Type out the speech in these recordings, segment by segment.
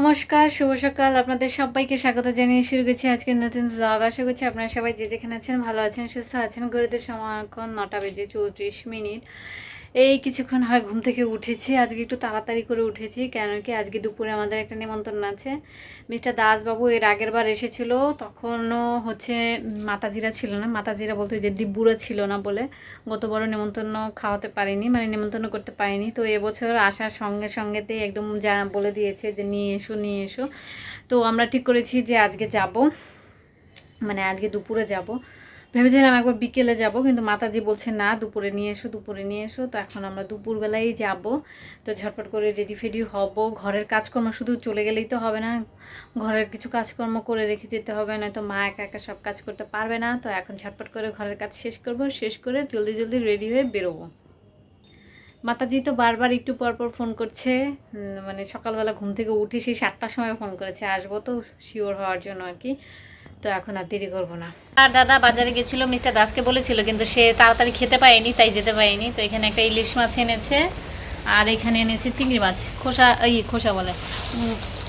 নমস্কার, শুভ সকাল। আপনাদের সবাইকে স্বাগত জানিয়ে শুরু করছি আজকের নতুন ব্লগ আশা করছি আপনারা সবাই যে যেখানে আছেন ভালো আছেন, সুস্থ আছেন। গরুদের সময় এখন নটা বেজে চৌত্রিশ মিনিট। এই কিছুক্ষণ হয় ঘুম থেকে উঠেছি, আজকে একটু তাড়াতাড়ি করে উঠেছি, কেন কি আজকে দুপুরে আমাদের একটা নিমন্ত্রণ আছে। মিস্টার দাসবাবু এর আগের বার এসেছিল, তখনও হচ্ছে মাতাজিরা ছিল না, মাতাজিরা বলতে যে দিব্যুরা ছিল না বলে গত বড় নিমন্ত্রণ খাওয়াতে পারিনি মানে নিমন্ত্রণ করতে পারিনি। তো এবছর আসার সঙ্গে সঙ্গেতেই একদম যা বলে দিয়েছে যে নিয়ে এসো নিয়ে এসো। তো আমরা ঠিক করেছি যে আজকে যাব মানে আজকে দুপুরে যাব। ভেবেছিলাম একবার বিকেলে যাব, কিন্তু মাতাজি বলছে, না, দুপুরে নিয়ে এসো, দুপুরে নিয়ে এসো। তো এখন আমরা দুপুরবেলাই যাব। তো ঝটপট করে রেডি ফেডি হব। ঘরের কাজকর্ম শুধু চলে গেলেই তো হবে না। ঘরের কিছু কাজকর্ম করে রেখে যেতে হবে, নয়তো মা একা একা সব কাজ করতে পারবে না। তো এখন ঝটপট করে ঘরের কাজ শেষ করব, শেষ করে জলদি জলদি রেডি হয়ে বেরোবো। মাতাজি তো বারবার একটু পর পর ফোন করছে। মানে সকালবেলা ঘুম থেকে উঠে সেই সাতটার সময় ফোন করেছে। আসব তো শিওর হওয়ার জন্য আর কি। তো এখন আর দেরি করব না। আর দাদা বাজারে গেছিল মিস্টার দাসকে বলেছিল কিন্তু সে তাড়াতাড়ি খেতে পায়নি তাই যেতে পারেনি। তো এখানে একটা ইলিশ মাছ এনেছে আর এখানে এনেছে চিংড়ি মাছ। খোসা এই খোসা বলে।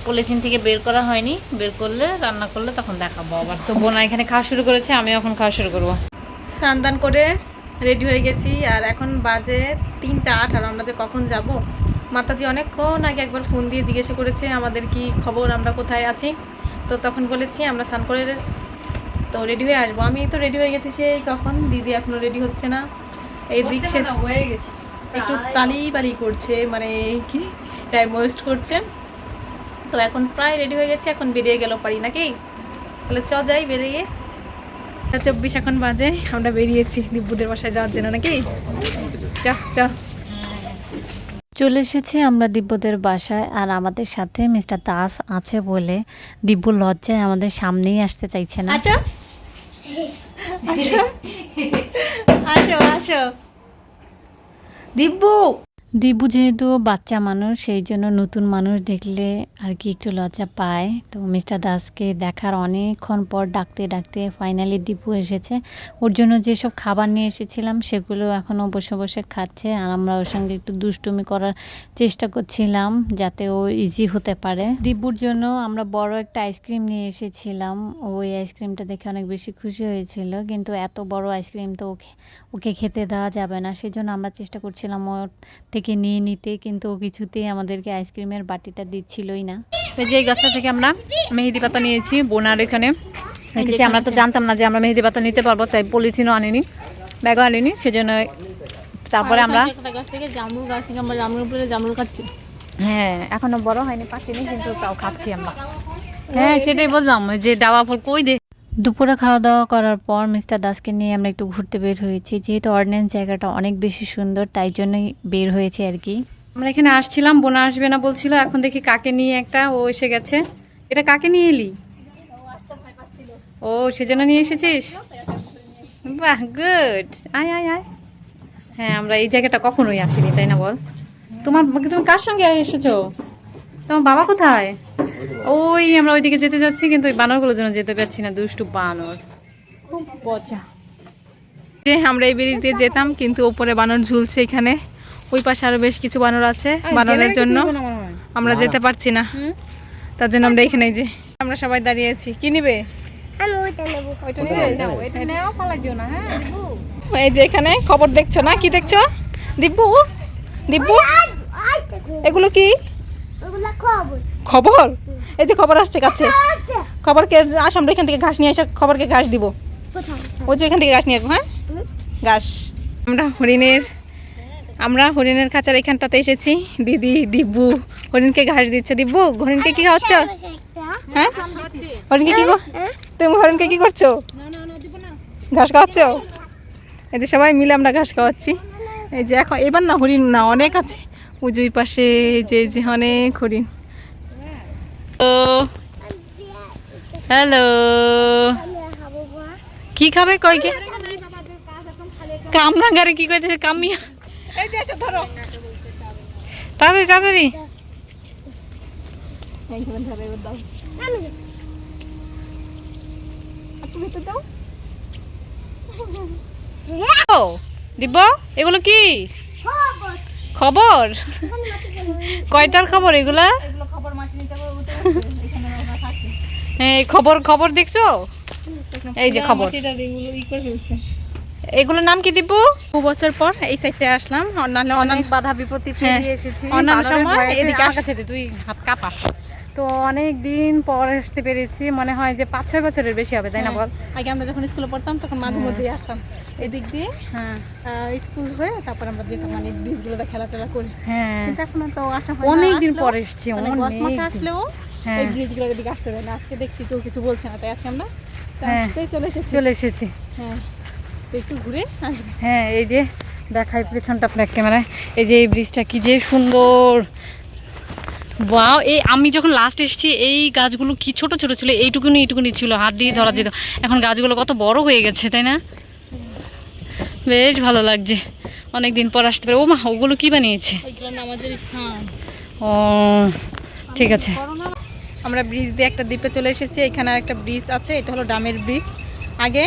পলিথিন থেকে বের করা হয়নি বের করলে রান্না করলে তখন দেখাবো আবার। তো বোনা এখানে খাওয়া শুরু করেছে আমি এখন খাওয়া শুরু করব। স্নান দান করে রেডি হয়ে গেছি আর এখন বাজে তিনটা আট আর আমরা যে কখন যাব? মাতাজি অনেকক্ষণ আগে একবার ফোন দিয়ে জিজ্ঞাসা করেছে আমাদের কি খবর আমরা কোথায় আছি? তো তখন বলেছি আমরা স্নান করে তো রেডি হয়ে আসব। আমি তো রেডি হয়ে গেছি সেই কখন দিদি এখনও রেডি হচ্ছে না। এই দিক সে হয়ে গেছে। একটু তালি বালি করছে মানে কি টাইম ওয়েস্ট করছে। তো এখন প্রায় রেডি হয়ে গেছে এখন বেরিয়ে গেল পারি নাকি? তাহলে চ যাই বেরিয়ে। চব্বিশ এখন বাজে আমরা বেরিয়েছি। দিব্যুদের বাসায় যাওয়ার জন্য নাকি? চা চা চলে এসেছি আমরা দিব্যদের বাসায় আর আমাদের সাথে মিস্টার দাস আছে বলে দিব্য লজ্জায় আমাদের সামনেই আসতে চাইছে না। আচ্ছা। আচ্ছা। আসো আসো। দিব্যু! দিব্যু যেহেতু বাচ্চা মানুষ, সেই জন্য নতুন মানুষ দেখলে আর কি একটু লজ্জা পায়। তো মিস্টার দাসকে দেখার অনেকক্ষণ পর ডাকতে ডাকতে ফাইনালি দিব্যু এসেছে। ওর জন্য যেসব খাবার নিয়ে এসেছিলাম, সেগুলো এখনও বসে বসে খাচ্ছে। আর আমরা ওর সঙ্গে একটু দুষ্টুমি করার চেষ্টা করছিলাম যাতে ও ইজি হতে পারে। দিব্যুর জন্য আমরা বড় একটা আইসক্রিম নিয়ে এসেছিলাম। ওই আইসক্রিমটা দেখে অনেক বেশি খুশি হয়েছিল। কিন্তু এত বড় আইসক্রিম তো ওকে ওকে খেতে দেওয়া যাবে না। সেজন্য আমরা চেষ্টা করছিলাম ওর থেকে নিয়ে নিতে কিন্তু ও কিছুতেই আমাদেরকে আইসক্রিমের বাটিটা দিচ্ছিলই না। এই যে এই গাছটা থেকে আমরা মেহেদি পাতা নিয়েছি বোনার এখানে। আমরা তো জানতাম না যে আমরা মেহেদি পাতা নিতে পারব তাই পলিথিনও আনিনি ব্যাগও আনিনি সেজন্য তারপরে আমরা গাছ থেকে জামরুল গাছ থেকে আমরা জামরুল পেরে জামরুল খাচ্ছি। হ্যাঁ এখনও বড় হয়নি পাকিনি কিন্তু তাও খাচ্ছি আমরা। হ্যাঁ সেটাই বললাম যে ডাবা ফল কই দে দুপুরে খাওয়া দাওয়া করার পর মিস্টার দাসকে নিয়ে আমরা একটু ঘুরতে বের হয়েছি। যেহেতু অর্ডিন্যান্স জায়গাটা অনেক বেশি সুন্দর, তাই জন্যই বের হয়েছে আর কি। আমরা এখানে আসছিলাম, বোনা আসবে না বলছিল, এখন দেখি কাকে নিয়ে একটা, ও এসে গেছে। এটা কাকে নিয়ে এলি? ও, সেজন্য নিয়ে এসেছিস? বাহ গুড আয় আয় আয়। হ্যাঁ আমরা এই জায়গাটা কখনোই আসিনি, তাই না বল? তোমার, তুমি কার সঙ্গে এসেছ? তোমার বাবা কোথায়? ওই আমরা ওইদিকে যেতে যাচ্ছি কিন্তু ওই বানরগুলোর জন্য যেতে পারছি না দুষ্টু বানর। খুব পচা যে আমরা এই বেরিয়ে দিয়ে যেতাম কিন্তু ওপরে বানর ঝুলছে এখানে। ওই পাশে আরও বেশ কিছু বানর আছে বানরের জন্য। আমরা যেতে পারছি না। তার জন্য আমরা এখানে যে আমরা সবাই দাঁড়িয়ে আছি। কি নিবে? ওইটা নিবে। এই যে এখানে খবর দেখছ না? কি দেখছ? দিব্যু? দিব্যু? এগুলো কি? খবর? এই যে খবর আসছে কাছে। খবরকে আস আমরা এখান থেকে ঘাস নিয়ে এসে খবরকে ঘাস দিব। ওই যে এখান থেকে ঘাস নিয়ে আসব হ্যাঁ? ঘাস। আমরা হরিণের আমরা হরিণের খাঁচার এখানটাতে এসেছি। দিদি দিব্যু হরিণকে ঘাস দিচ্ছে। দিব্যু হরিণকে কি খাওয়াচ্ছ? হ্যাঁ? হরিণকে কি তুমি হরিণকে কি করছ? ঘাস খাওয়াচ্ছ? এই যে সবাই মিলে আমরা ঘাস খাওয়াচ্ছি। এই যে এখন এবার না হরিণ না অনেক আছে। ওই পাশে যে এই যে অনেক হরিণ। হ্যালো কি খাবে কয়কে কামরাঙ্গারে কি কইতেছে? কামিয়া। এই যে এসো ধরো। তাড়াতাড়ি তাড়াতাড়ি ও দিব এগুলো কি? খবর? কয়টার খবর এগুলা? এই খবর খবর দেখছ? এই যে খবর। এগুলোর নাম কি দিব্বু দু বছর পর এই সাইডে আসলাম। অন্যান্য অনেক বাধা বিপত্তি হ্যাঁ, পেরিয়ে এসেছি। অন্যান্য সময় এদিকে তুই হাত কাঁপাস। তো অনেক দিন পর আসতে পেরেছি। মনে হয় যে পাঁচ ছয় বছরের বেশি হবে তাই না বল? আগে আমরা যখন স্কুলে পড়তাম তখন মাঝে মধ্যেই আসতাম। এদিক দিয়ে হ্যাঁ। স্কুল হয়ে তারপর আমরা যেতাম মানে ব্রিজগুলোতে খেলা টেলা করি। হ্যাঁ। কিন্তু এখন তো আসা হয় অনেক দিন পর এসেছি মানে অনেক আসলেও হ্যাঁ। এই ব্রিজগুলোর এদিকে আসতে দেয় না। আজকে দেখছি কেউ কিছু বলছে না তাই আজকে আমরা। হ্যাঁ। চলে এসেছি। চলে এসেছি। হ্যাঁ একটু ঘুরে আসবে। হ্যাঁ এই যে দেখাই পেছনটা ক্যামেরায়। এই যে এই ব্রিজটা কি যে সুন্দর। এই আমি যখন লাস্ট এসেছি এই গাছগুলো কি ছোট ছোট ছিল এইটুকুনি এইটুকুনি ছিল। হাত দিয়ে ধরা যেত। এখন গাছগুলো কত বড় হয়ে গেছে তাই না? বেশ ভালো লাগছে। অনেক দিন পর আসতে পারে। ও মা ওগুলো কি বানিয়েছে? ও ঠিক আছে। আমরা ব্রিজ দিয়ে একটা দ্বীপে চলে এসেছি এখানে একটা ব্রিজ আছে এটা হলো ডামের ব্রিজ আগে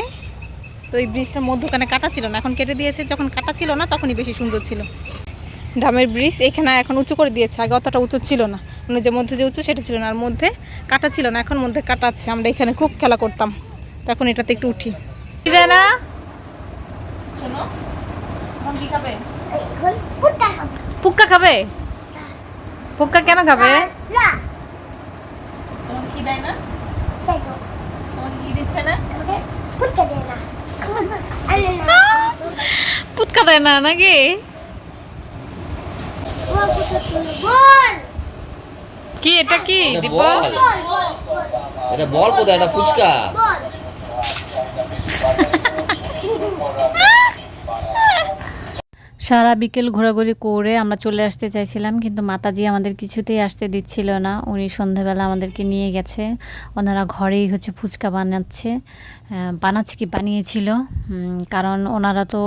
তো এই ব্রিজটার মধ্যখানে কাটা ছিল না এখন কেটে দিয়েছে যখন কাটা ছিল না তখনই বেশি সুন্দর ছিল। ডামের ব্রিজ এখানে এখন উঁচু করে দিয়েছে আগে অতটা উঁচু ছিল না মানে যে মধ্যে যে উঁচু সেটা ছিল না আর মধ্যে কাটা ছিল না এখন মধ্যে কাটা আছে আমরা এখানে খুব খেলা করতাম। তখন এটাতে একটু উঠি। না? পুক্কা খাবে। পুক্কা কেন খাবে? তোমাকে কি দেয় না? তোমাকে কি দিচ্ছে না? পুচকা দেয় না। নাকি? কি এটা কি? দীপক বল। এটা বল কোথায়? এটা ফুচকা। সারা বিকেল ঘোরাঘুরি করে আমরা চলে আসতে চাইছিলাম, কিন্তু মাতাজি আমাদের কিছুতেই আসতে দিচ্ছিল না। উনি সন্ধ্যাবেলা আমাদেরকে নিয়ে গেছে। ওনারা ঘরেই হচ্ছে ফুচকা বানাচ্ছে। বানাচ্ছে কি বানিয়েছিল? কারণ ওনারা তো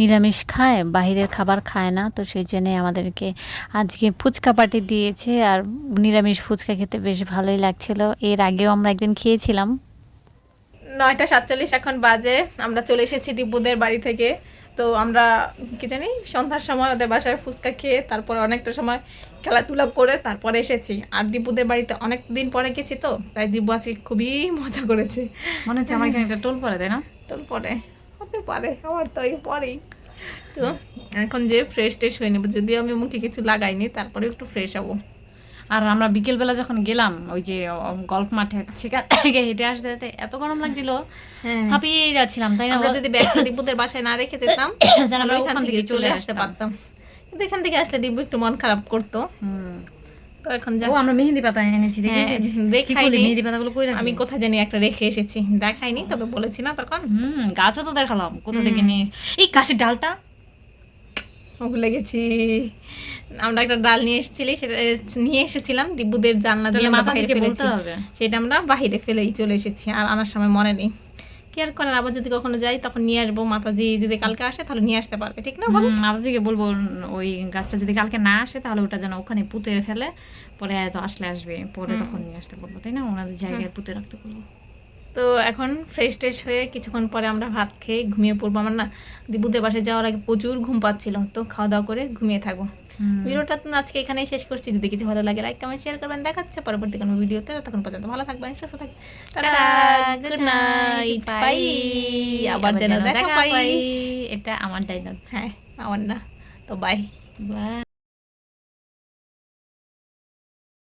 নিরামিষ খায়, বাহিরের খাবার খায় না, তো সেই জন্যে আমাদেরকে আজকে ফুচকা পাটি দিয়েছে। আর নিরামিষ ফুচকা খেতে বেশ ভালোই লাগছিল। এর আগেও আমরা একদিন খেয়েছিলাম। নয়টা সাতচল্লিশ এখন বাজে। আমরা চলে এসেছি দিব্যদের বাড়ি থেকে। তো আমরা কি জানি সন্ধ্যার সময় ওদের বাসায় ফুচকা খেয়ে তারপর অনেকটা সময় খেলাধুলা করে তারপরে এসেছি। আর দিব্যদের বাড়িতে অনেক দিন পরে গেছি তো তাই দিব্য আজকে খুবই মজা করেছে। মনে হচ্ছে আমার এখানে একটা টোল পরে তাই না? টোল পরে হতে পারে আমার তো এই পরেই। তো এখন যে ফ্রেশ ট্রেশ হয়ে নেব যদিও আমি মুখে কিছু লাগাইনি তারপরে একটু ফ্রেশ হব। আর আমরা বিকেলবেলা যখন গেলাম ওই যে গল্ফ মাঠে সেখান থেকে হেঁটে আসতে যেতে এত গরম লাগছিল। হ্যাঁ। হাঁপিয়ে যাচ্ছিলাম তাই না আমরা যদি ব্যাগটা দিব্যদের বাসায় না রেখে যেতাম আমরা ওখান থেকে চলে আসতে পারতাম। কিন্তু এখান থেকে আসলে দিব্য একটু মন খারাপ করতো। হুম। তো এখন যা আমরা মেহেন্দি পাতা এনেছি হ্যাঁ, দেখাইনি। পাতাগুলো কই আমি কোথায় জানি একটা রেখে এসেছি। দেখাইনি তবে বলেছি না তখন। হুম গাছও তো দেখালাম কোথা থেকে নিয়ে এই গাছের ডালটা ভুলে গেছি। আমরা একটা ডাল নিয়ে এসেছিলি সেটা নিয়ে এসেছিলাম দিব্যদের জানলা দিয়ে আমরা বাইরে ফেলেছি। সেটা আমরা বাহিরে ফেলেই চলে এসেছি আর আনার সময় মনে নেই। কি আর করার আবার যদি কখনো যাই তখন নিয়ে আসব। মাতাজি যদি কালকে আসে তাহলে নিয়ে আসতে পারবে ঠিক না বলো? আবাসিকে বলব ওই গাছটা যদি কালকে না আসে তাহলে ওটা যেন ওখানে পুঁতে ফেলে পরে তো আসলে আসবে পরে তখন নিয়ে আসতে বলব তাই না? ওনাদের জায়গায় পুঁতে রাখতে বলব। তো এখন ফ্রেশ ট্রেশ হয়ে কিছুক্ষণ পরে আমরা ভাত খেয়ে ঘুমিয়ে পড়ব। আমার না দিবুদের বাসায় যাওয়ার আগে প্রচুর ঘুম পাচ্ছিল তো খাওয়া দাওয়া করে ঘুমিয়ে থাকব। ভিডিওটা তো আজকে এখানেই শেষ করছি। যদি কিছু ভালো লাগে লাইক কমেন্ট শেয়ার করবেন। দেখাচ্ছে পরবর্তী কোনো ভিডিওতে। তখন পর্যন্ত ভালো থাকবেন সুস্থ থাকবেন। গুড নাইট বাই আবার যেন দেখা পাই। এটা আমার ডাইলগ হ্যাঁ আমার না তো বাই বাই